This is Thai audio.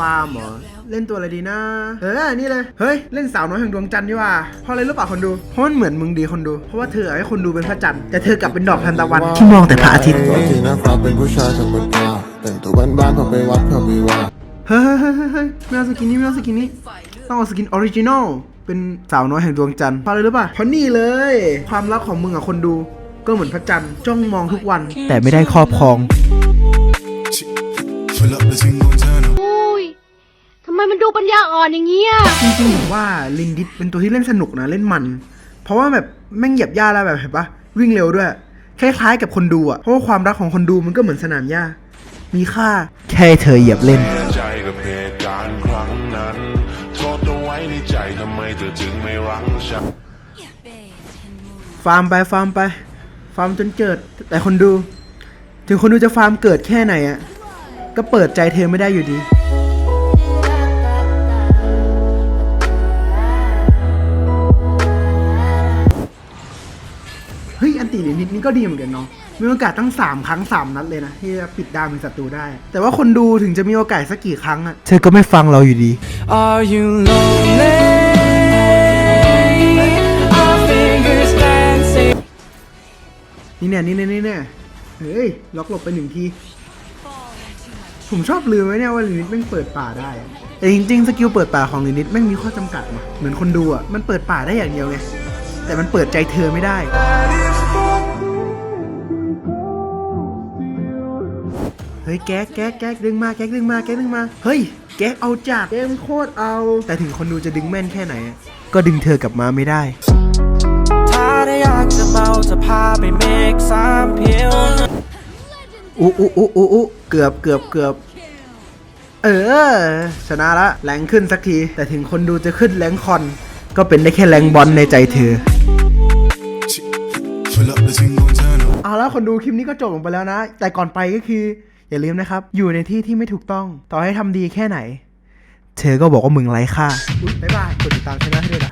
ฟาร์มเหรอ เล่นตัวอะไรดีนะ เออ นี่เลย เฮ้ย เล่นสาวน้อยแห่งดวงจันทร์ดีกว่าเพราะอะไรรู้ป่ะคนดู เพราะมันเหมือนมึงดีคนดู เพราะว่าเธอให้คนดูเป็นพระจันทร์แต่เธอกลับเป็นดอกทานตะวันที่มองแต่พระอาทิตย์ตัวจริงนะฟ้าเป็นผู้ชายธรรมดาแต่งตัวบ้านๆพอไปวัดพอไปว่าเฮ้ยเฮ้ยเฮ้ยเฮ้ยไม่เอาสกินนี้ไม่เอาสกินนี้ ต้องเอาสกินออริจินอล เป็นสาวน้อยแห่งดวงจันทร์เพราะอะไรรู้ป่ะเพราะนี่เลย ความรักของมึงกับคนดู ก็เหมือนพระจันทร์จ้องมองทุกวัน แต่ไม่ได้ครอบครอง ปัญญาอ่อนอย่างเงี้ยจริงๆผมว่าลินดิสเป็นตัวที่เล่นสนุกนะเล่นมัน เพราะว่าแบบแม่งเหยียบหญ้าแล้วแบบเห็นปะวิ่งเร็วด้วย คล้ายๆกับคนดูอะเพราะว่าความรักของคนดูมันก็เหมือนสนามหญ้า มีค่าแค่เธอเหยียบเล่น ใจกับเหตุการณ์ครั้งนั้นโทษเอาไว้ในใจทำไมเธอจึงไม่รั้งฉัน ฟาร์มไปฟาร์มไป ฟาร์มจนเกิด แต่คนดู ถึงคนดูจะฟาร์มเกิดแค่ไหนอะก็เปิดใจเธอไม่ได้อยู่ดี ฮ้ยอันตีลินิดนี่ก็ดีเหมือนกันเนาะมีโอกาสตั้งสามครั้งสามนัดเลยนะ ที่จะปิดดาวเป็นศัตรูได้ แต่ว่าคนดูถึงจะมีโอกาสสักกี่ครั้งอะเธอก็ไม่ฟังเราอยู่ดี Are you lonely? Our fingers dancing. นี่แน่นี่แน่นี่แน่เฮ้ยล็อกหลบไปหนึ่งทีผมชอบลืมไว้เนี่ยว่าลินิตแม่งเปิดป่าได้อะแต่จริงๆสกิลเปิดป่าของลินิตแม่งมีข้อจำกัดว่ะเหมือนคนดูอะมันเปิดป่าได้อย่างเดียวไงแต่มันเปิดใจเธอไม่ได้ ฮ้ยแก๊กแก๊กแก๊กดึงมาแก๊กดึงมาแก๊กดึงมาเฮ้ยแก๊กเอาจัดแก๊กมันโคตรเอา แต่ถึงคนดูจะดึงแม่นแค่ไหนอะก็ดึงเธอกลับมาไม่ได้ ถ้าได้อยากจะเมาจะพาไปเมกสามเพียวอู้อู้อู้อู้อู้เกือบเกือบเกือบเออ ชนะละแรงขึ้นสักที แต่ถึงคนดูจะขึ้นแรงคอน ก็เป็นได้แค่แรงบอลในใจเธอ Fill up the ting on turn up. เอาแล้วคนดูคลิปนี้ก็จบลงไปแล้วนะ แต่ก่อนไปก็คือ อย่าลืมนะครับ อยู่ในที่ที่ไม่ถูกต้อง ต่อให้ทำดีแค่ไหน เธอก็บอกว่ามึงไร้ค่าอุ๊ยบ๊ายบาย กดติดตามช่องให้ด้วยนะ